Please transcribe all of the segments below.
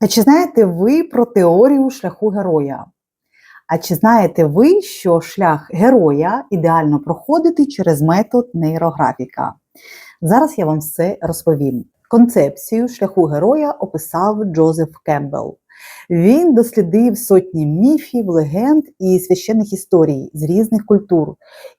А чи знаєте ви про теорію шляху героя? А чи знаєте ви, що шлях героя ідеально проходити через метод нейрографіка? Зараз я вам все розповім. Концепцію шляху героя описав Джозеф Кембл. Він дослідив сотні міфів, легенд і священних історій з різних культур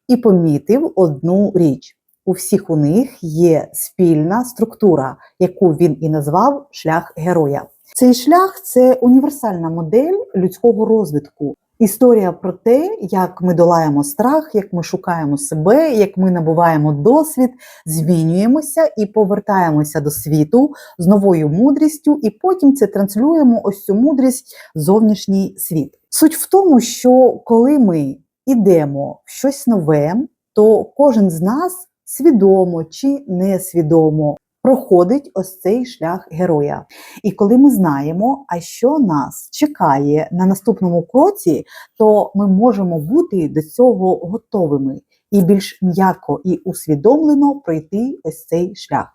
і помітив одну річ: у всіх у них є спільна структура, яку він і назвав шлях героя. Цей шлях це універсальна модель людського розвитку. Історія про те, як ми долаємо страх, як ми шукаємо себе, як ми набуваємо досвід, змінюємося і повертаємося до світу з новою мудрістю, і потім це транслюємо ось цю мудрість в зовнішній світ. Суть в тому, що коли ми йдемо в щось нове, то кожен з нас свідомо чи несвідомо проходить ось цей шлях героя. І коли ми знаємо, а що нас чекає на наступному кроці, то ми можемо бути до цього готовими і більш м'яко і усвідомлено пройти ось цей шлях.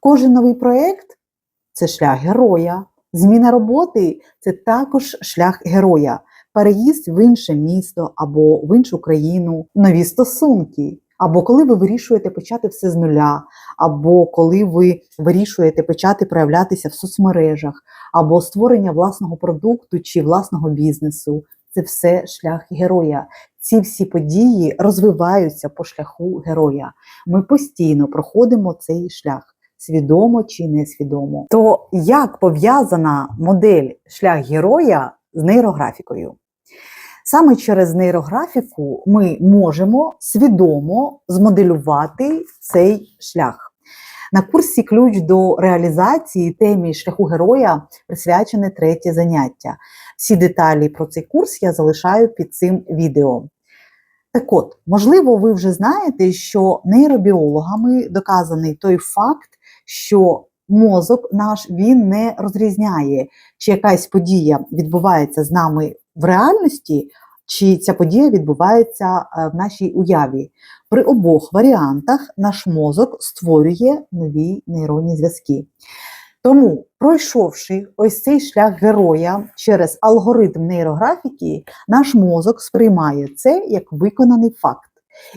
Кожен новий проєкт це шлях героя. Зміна роботи це також шлях героя, переїзд в інше місто або в іншу країну, нові стосунки. Або коли ви вирішуєте почати все з нуля, або коли ви вирішуєте почати проявлятися в соцмережах, або створення власного продукту чи власного бізнесу, це все шлях героя. Ці всі події розвиваються по шляху героя. Ми постійно проходимо цей шлях, свідомо чи несвідомо. То як пов'язана модель шлях героя з нейрографікою? Саме через нейрографіку ми можемо свідомо змоделювати цей шлях. На курсі ключ до реалізації темі шляху героя присвячене третє заняття. Всі деталі про цей курс я залишаю під цим відео. Так от, можливо, ви вже знаєте, що нейробіологами доказаний той факт, що мозок наш він не розрізняє, чи якась подія відбувається з нами в реальності, чи ця подія відбувається е, в нашій уяві. При обох варіантах наш мозок створює нові нейронні зв'язки. Тому, пройшовши ось цей шлях героя через алгоритм нейрографіки, наш мозок сприймає це як виконаний факт.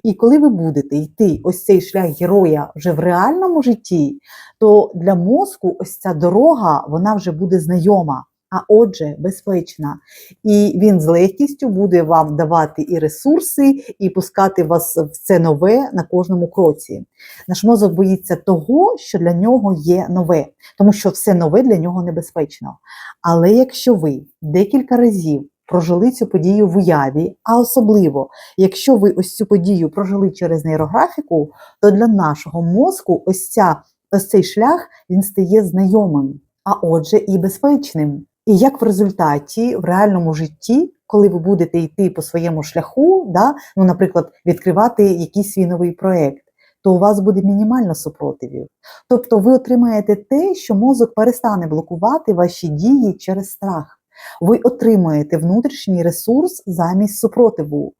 І коли ви будете йти ось цей шлях героя вже в реальному житті, то для мозку ось ця дорога вона вже буде знайома а отже, безпечна. І він з легкістю буде вам давати і ресурси, і пускати вас в це нове на кожному кроці. Наш мозок боїться того, що для нього є нове, тому що все нове для нього небезпечно. Але якщо ви декілька разів прожили цю подію в уяві, а особливо, якщо ви ось цю подію прожили через нейрографіку, то для нашого мозку ось ця ось цей шлях він стає знайомим, а отже, і безпечним. І як в результаті в реальному житті, коли ви будете йти по своєму шляху, да, ну, наприклад, відкривати якийсь свій новий проєкт, то у вас буде мінімально супротивів. Тобто ви отримаєте те, що мозок перестане блокувати ваші дії через страх. Ви отримуєте внутрішній ресурс замість супротиву.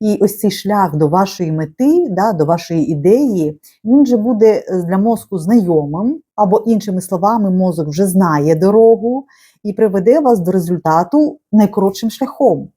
І ось цей шлях до вашої мети, да, до вашої ідеї, він же буде для мозку знайомим, або, іншими словами, мозок вже знає дорогу і приведе вас до результату найкоротшим шляхом.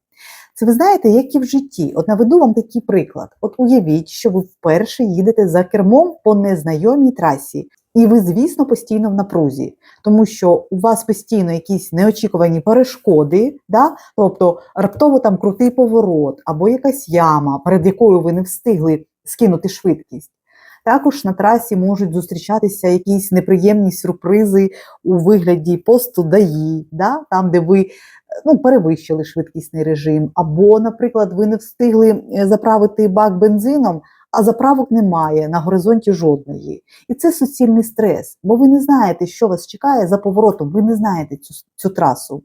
Це ви знаєте, як і в житті. От наведу вам такий приклад. От уявіть, що ви вперше їдете за кермом по незнайомій трасі. І ви, звісно, постійно в напрузі, тому що у вас постійно якісь неочікувані перешкоди, да? тобто раптово там крутий поворот або якась яма, перед якою ви не встигли скинути швидкість. Також на трасі можуть зустрічатися якісь неприємні сюрпризи у вигляді посту ДАІ, да? там, де ви ну, перевищили швидкісний режим, або, наприклад, ви не встигли е, заправити бак бензином, а заправок немає на горизонті жодної. І це суцільний стрес, бо ви не знаєте, що вас чекає за поворотом, ви не знаєте цю, цю трасу.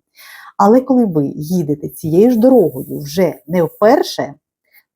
Але коли ви їдете цією ж дорогою вже не вперше,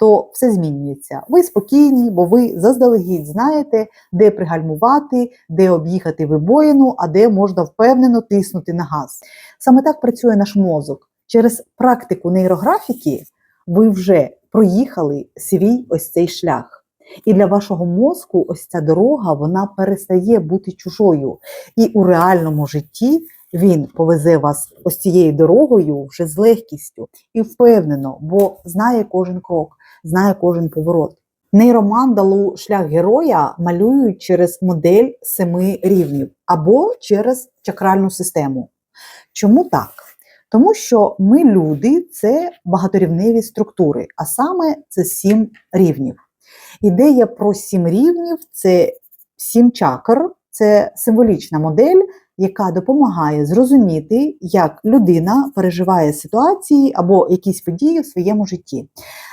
то все змінюється. Ви спокійні, бо ви заздалегідь знаєте, де пригальмувати, де об'їхати вибоїну, а де можна впевнено тиснути на газ. Саме так працює наш мозок. Через практику нейрографіки ви вже проїхали свій ось цей шлях. І для вашого мозку ось ця дорога вона перестає бути чужою. І у реальному житті він повезе вас ось цією дорогою вже з легкістю і впевнено, бо знає кожен крок, знає кожен поворот. Нейромандалу шлях героя малюють через модель семи рівнів або через чакральну систему. Чому так? Тому що ми люди це багаторівневі структури, а саме це сім рівнів. Ідея про сім рівнів це сім чакр, це символічна модель, яка допомагає зрозуміти, як людина переживає ситуації або якісь події в своєму житті.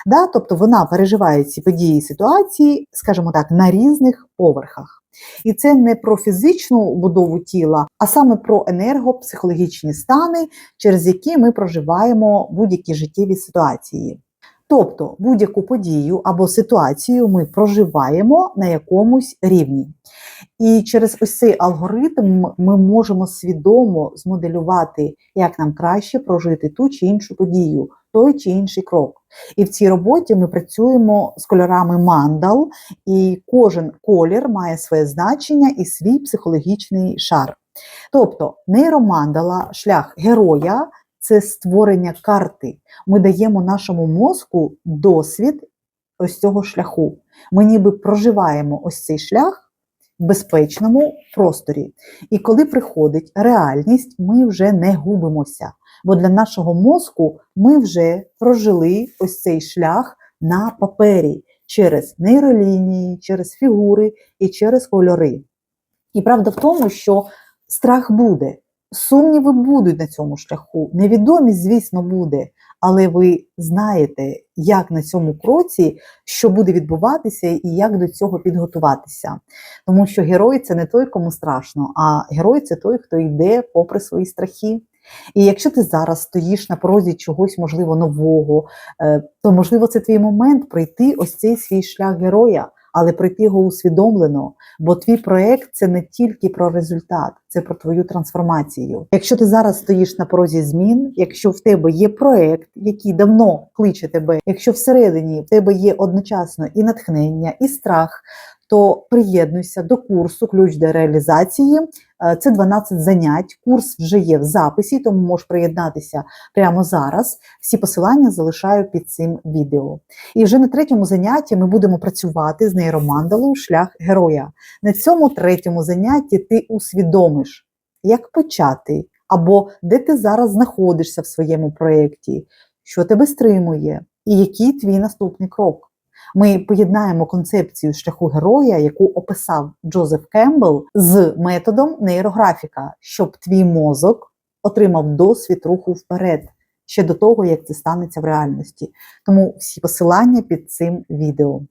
Да? Тобто вона переживає ці події і ситуації, скажімо так, на різних поверхах. І це не про фізичну будову тіла, а саме про енергопсихологічні стани, через які ми проживаємо будь-які життєві ситуації. Тобто будь-яку подію або ситуацію ми проживаємо на якомусь рівні. І через ось цей алгоритм ми можемо свідомо змоделювати, як нам краще прожити ту чи іншу подію, той чи інший крок. І в цій роботі ми працюємо з кольорами мандал, і кожен колір має своє значення і свій психологічний шар. Тобто нейромандала, шлях героя це створення карти. Ми даємо нашому мозку досвід ось цього шляху. Ми ніби проживаємо ось цей шлях в безпечному просторі. І коли приходить реальність, ми вже не губимося. Бо для нашого мозку ми вже прожили ось цей шлях на папері через нейролінії, через фігури і через кольори. І правда в тому, що страх буде. Сумніви будуть на цьому шляху. Невідомість, звісно, буде, але ви знаєте, як на цьому кроці, що буде відбуватися і як до цього підготуватися. Тому що герой це не той, кому страшно, а герой це той, хто йде попри свої страхи. І якщо ти зараз стоїш на порозі чогось, можливо, нового, е, то можливо це твій момент пройти ось цей свій шлях героя але пройти його усвідомлено, бо твій проект це не тільки про результат, це про твою трансформацію. Якщо ти зараз стоїш на порозі змін, якщо в тебе є проект, який давно кличе тебе, якщо всередині в тебе є одночасно і натхнення, і страх. То приєднуйся до курсу Ключ до реалізації. Е, це 12 занять. Курс вже є в записі, тому можеш приєднатися прямо зараз. Всі посилання залишаю під цим відео. І вже на третьому занятті ми будемо працювати з нейромандалою шлях героя. На цьому третьому занятті ти усвідомиш, як почати, або де ти зараз знаходишся в своєму проєкті, що тебе стримує, і який твій наступний крок. Ми поєднаємо концепцію шляху героя, яку описав Джозеф Кембл, з методом нейрографіка, щоб твій мозок отримав досвід руху вперед ще до того, як це станеться в реальності. Тому всі посилання під цим відео.